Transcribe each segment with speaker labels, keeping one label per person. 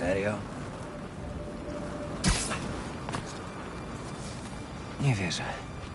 Speaker 1: Serio? Nie wierzę.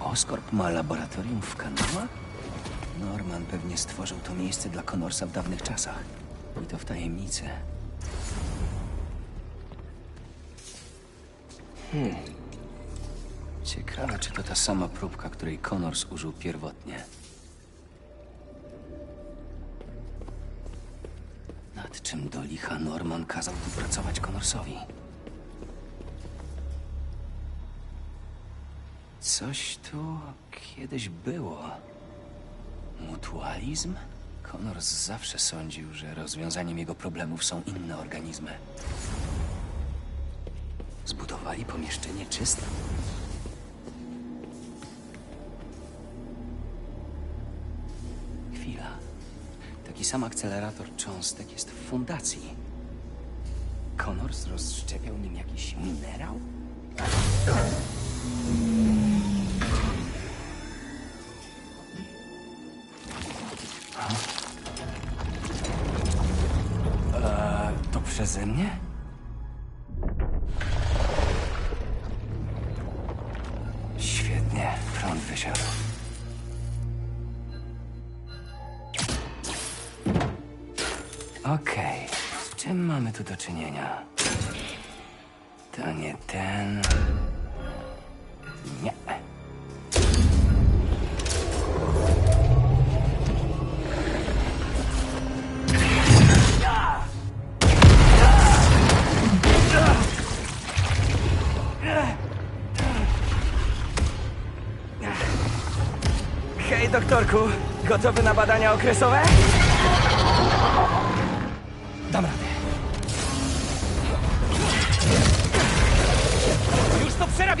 Speaker 1: Oscorp ma laboratorium w Kanama? Norman pewnie stworzył to miejsce dla Connorsa w dawnych czasach. I to w tajemnicy. Hmm. Ciekawe, czy to ta sama próbka, której Connors użył pierwotnie. Czym do licha Norman kazał tu pracować Connorsowi? Coś tu kiedyś było. Mutualizm? Connors zawsze sądził, że rozwiązaniem jego problemów są inne organizmy. Zbudowali pomieszczenie czyste. Taki sam akcelerator cząstek jest w fundacji. Connors rozszczepiał nim jakiś minerał? Eee, to przeze mnie? Okej, z czym mamy tu do czynienia? To nie ten. Nie.
Speaker 2: Hej, doktorku. Gotowy na badania okresowe?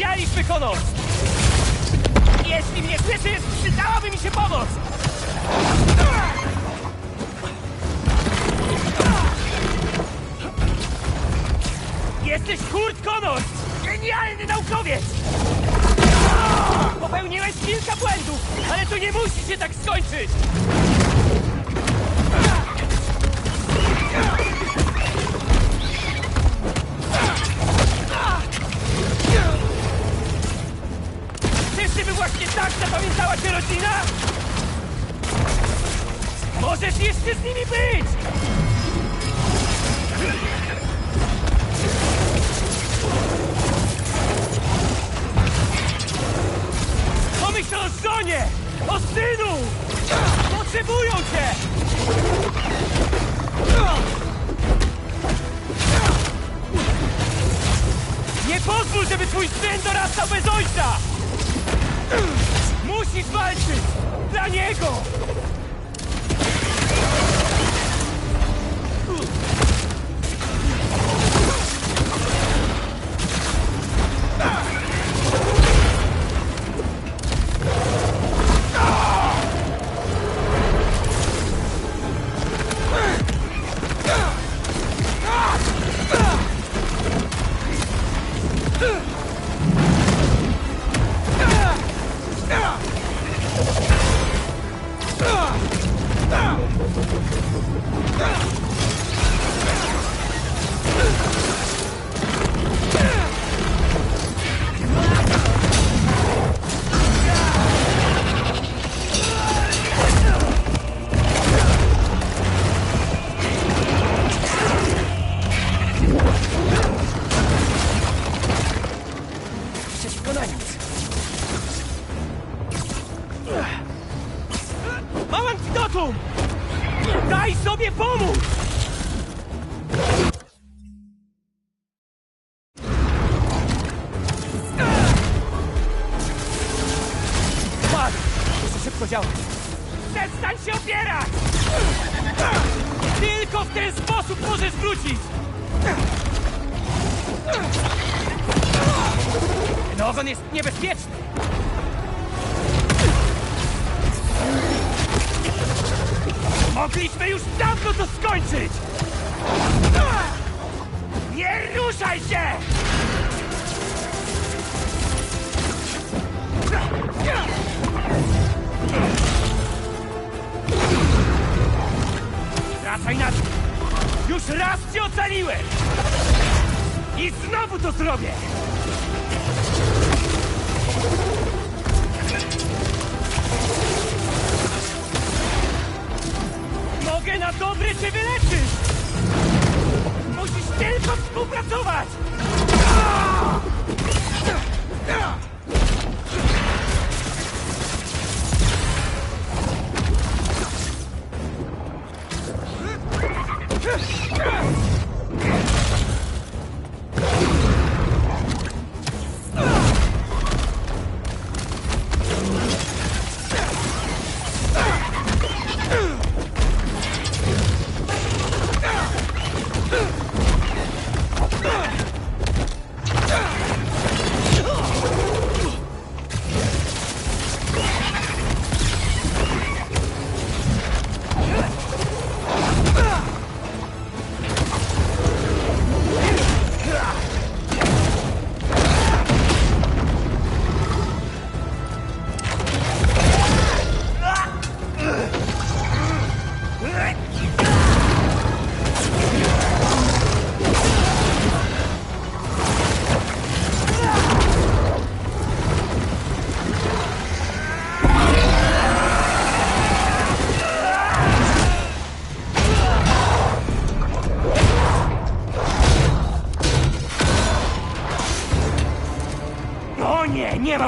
Speaker 2: Przerabialiśmy, Connors! Jeśli mnie słyszysz, przydałaby mi się pomoc! Jesteś Kurt Connors! Genialny naukowiec! Popełniłeś kilka błędów, ale to nie musi się tak skończyć! Rodzina? Możesz jeszcze z nimi być! Pomyśl o żonie! O synu! Potrzebują cię! Nie pozwól, żeby twój syn dorastał bez ojca! Dla Daj sobie pomóc! Cię ocaliłem! I znowu to zrobię! Mogę na dobre cię wyleczyć! Musisz tylko współpracować!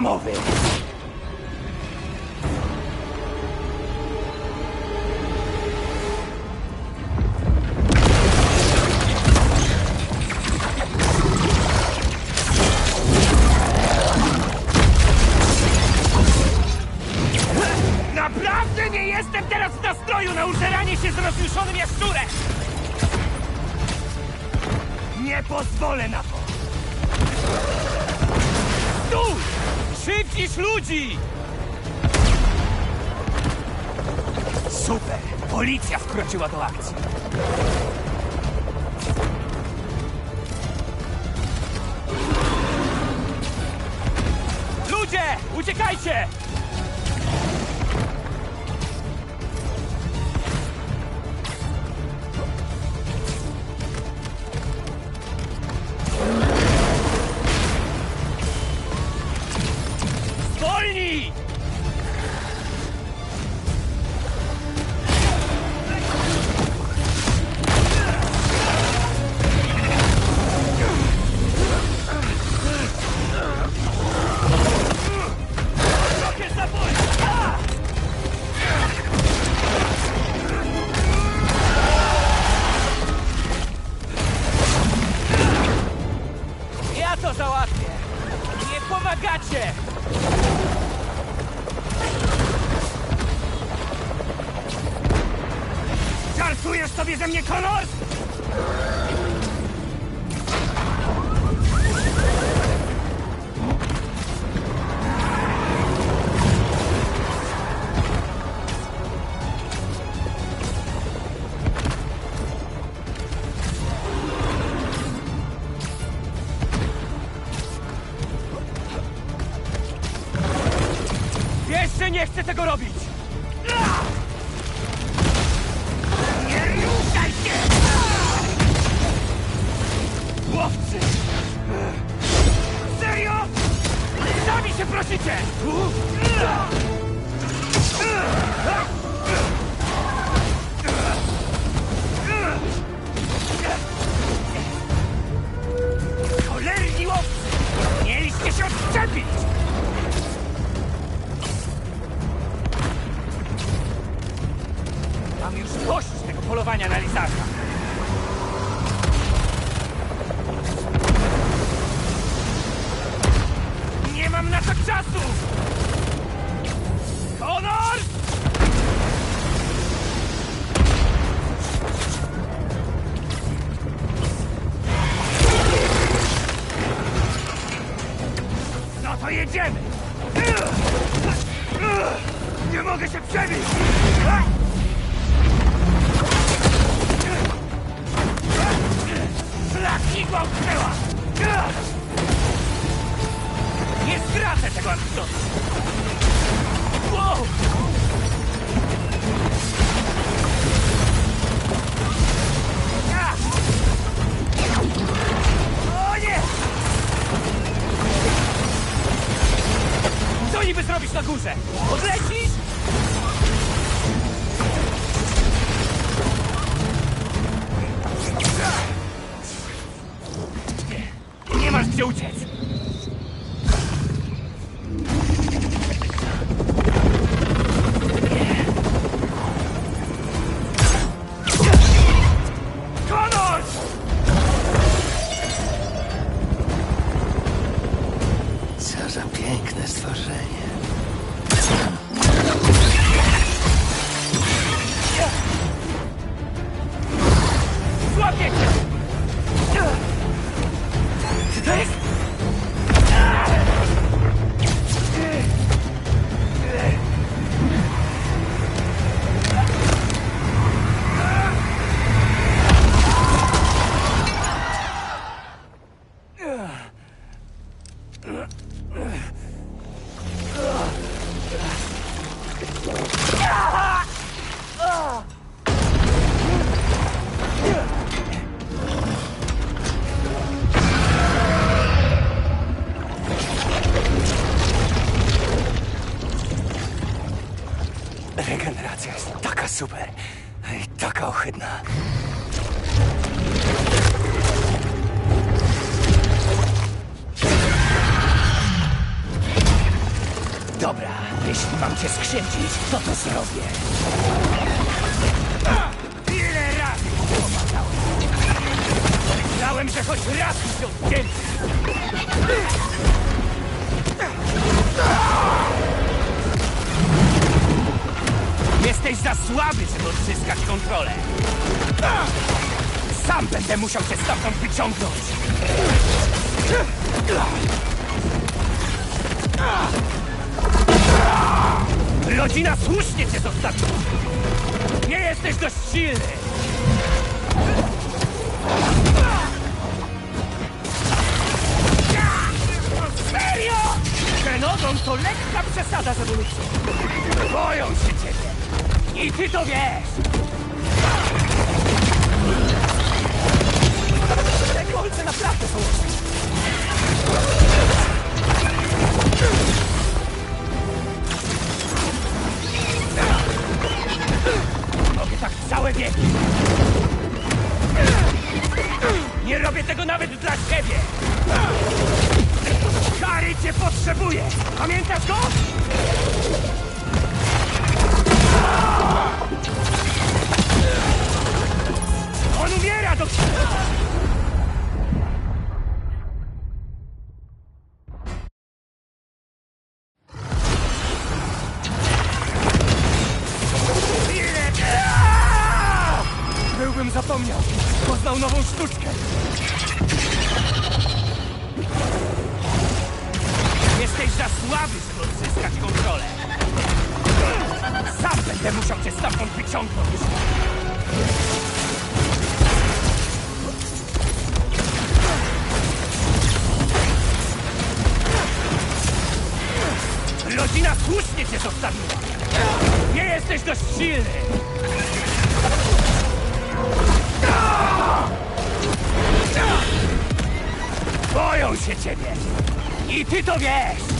Speaker 2: Ma! Naprawdę nie jestem teraz w nastroju na użeranie się z rozjuszonym jaszczurem! Nie pozwolę na to! Stój! Krzywdzisz ludzi! Super! Policja wkroczyła do akcji. Ludzie! Uciekajcie! Mini! Nie odzyskać kontrolę. Sam będę musiał cię stamtąd wyciągnąć. Rodzina słusznie cię zostawiła. Nie jesteś dość silny. Serio? Genodon to lekka przesada z ewolucją. Boją się ciebie. I ty to wiesz. Te kolce naprawdę są. Mogę tak całe wieki. Nie robię tego nawet dla siebie. Harry cię potrzebuje. Pamiętasz go? On umiera Aaaa! Byłbym zapomniał. Poznał nową sztuczkę. Się ciebie. I ty to wiesz.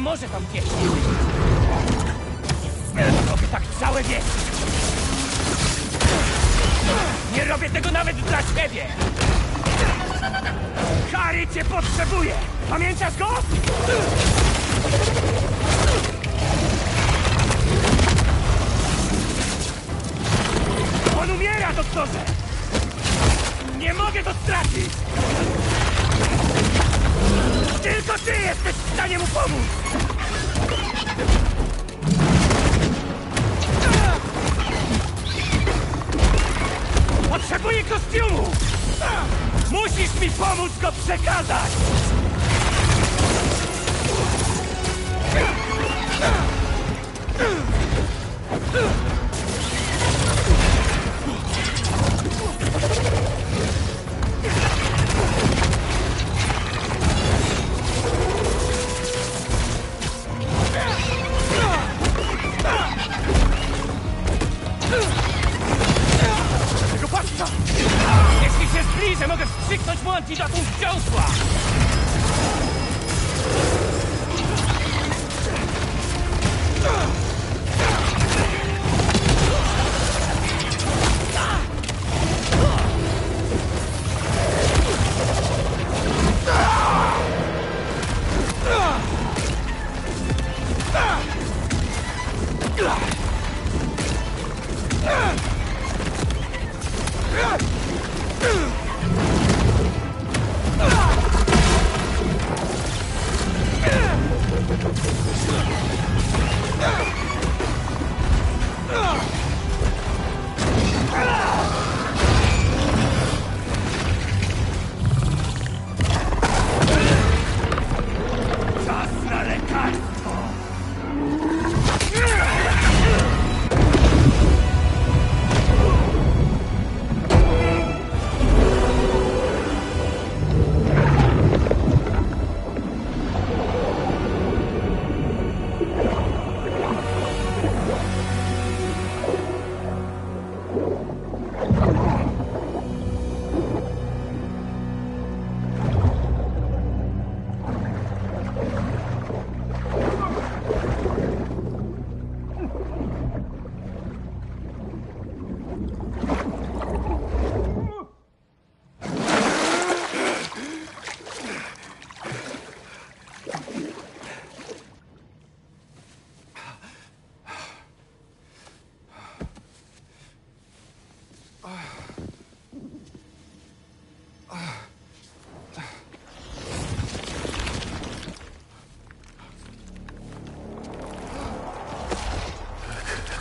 Speaker 2: Nie może tam gdzieś. Robię tak całe wieki. Nie robię tego nawet dla siebie. Harry cię potrzebuje. Pamiętasz go? On umiera, doktorze. Nie mogę go stracić. Tylko ty jesteś stanie mu pomóc! Potrzebuję kostiumu! Musisz mi pomóc go przekazać!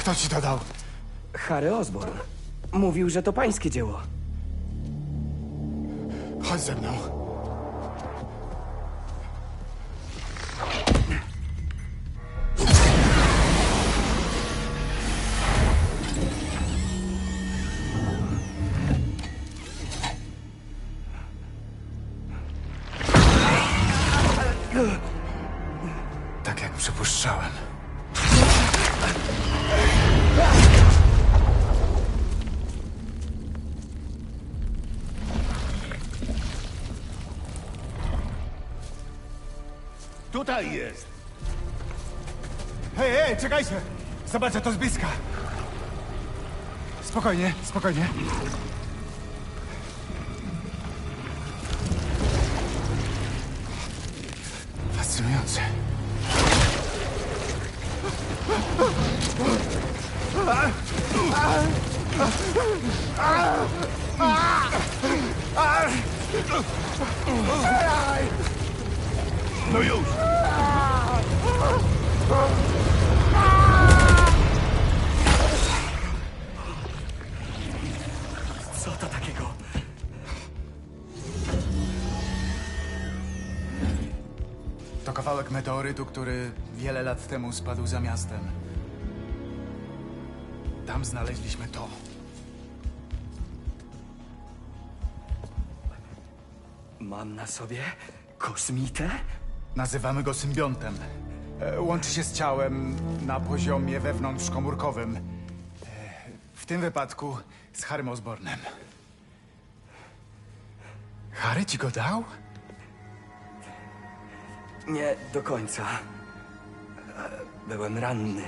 Speaker 3: Kto ci to dał?
Speaker 1: Harry Osborn. Mówił, że to pańskie dzieło.
Speaker 3: Chodź ze mną. Czekajcie! Zobaczę to z bliska. Spokojnie, spokojnie. Fascynujące.
Speaker 2: No już!
Speaker 3: Kawałek meteorytu, który wiele lat temu spadł za miastem. Tam znaleźliśmy to.
Speaker 1: Mam na sobie kosmitę?
Speaker 3: Nazywamy go symbiontem. E, Łączy się z ciałem na poziomie wewnątrzkomórkowym. E, W tym wypadku z Harrym Osbornem. Harry ci go dał?
Speaker 1: Nie do końca. E, Byłem ranny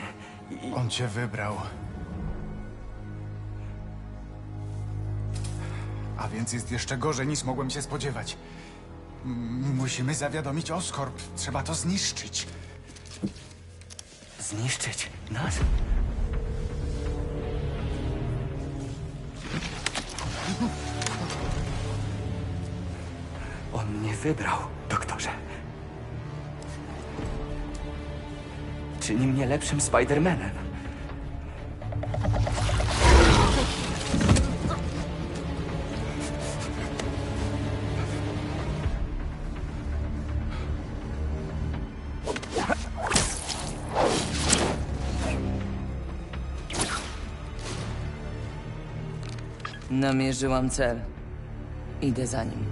Speaker 1: i
Speaker 3: On cię wybrał. A więc jest jeszcze gorzej niż mogłem się spodziewać. M- Musimy zawiadomić Oscorp. Trzeba to zniszczyć.
Speaker 1: zniszczyć nas? On mnie wybrał, doktorze. czyni mnie lepszym Spider-Manem.
Speaker 4: Namierzyłam cel. Idę za nim.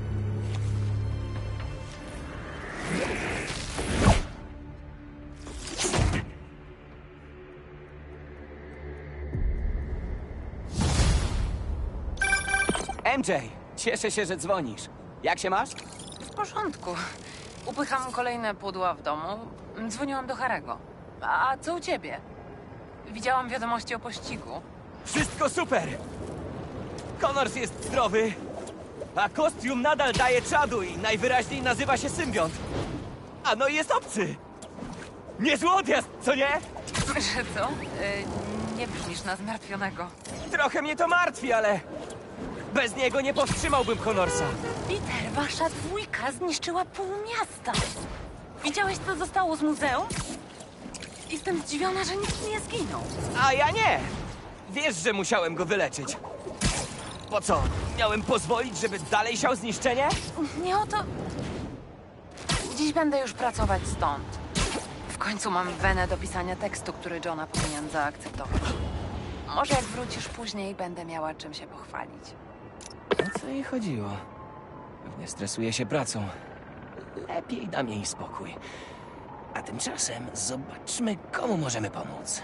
Speaker 1: MJ, cieszę się, że dzwonisz. Jak się masz?
Speaker 5: W porządku. Upycham kolejne pudła w domu. Dzwoniłam do Harego. A co u ciebie? Widziałam wiadomości o pościgu.
Speaker 2: Wszystko super! Connors jest zdrowy, a kostium nadal daje czadu i najwyraźniej nazywa się symbiont. A no i jest obcy! Niezły odjazd, co nie?
Speaker 5: Że co? Y, nie brzmisz na zmartwionego.
Speaker 2: Trochę mnie to martwi, ale bez niego nie powstrzymałbym Connorsa.
Speaker 5: Peter, wasza dwójka zniszczyła pół miasta. Widziałeś, co zostało z muzeum? Jestem zdziwiona, że nikt nie zginął.
Speaker 2: A ja nie! Wiesz, że musiałem go wyleczyć. Po co? Miałem pozwolić, żeby dalej siał zniszczenie?
Speaker 5: Nie o to... Dziś będę już pracować stąd. W końcu mam wenę do pisania tekstu, który Johna powinien zaakceptować. Może jak wrócisz później, będę miała czym się pochwalić.
Speaker 1: O co jej chodziło? Pewnie stresuje się pracą. Lepiej dam jej spokój. A tymczasem zobaczmy, komu możemy pomóc.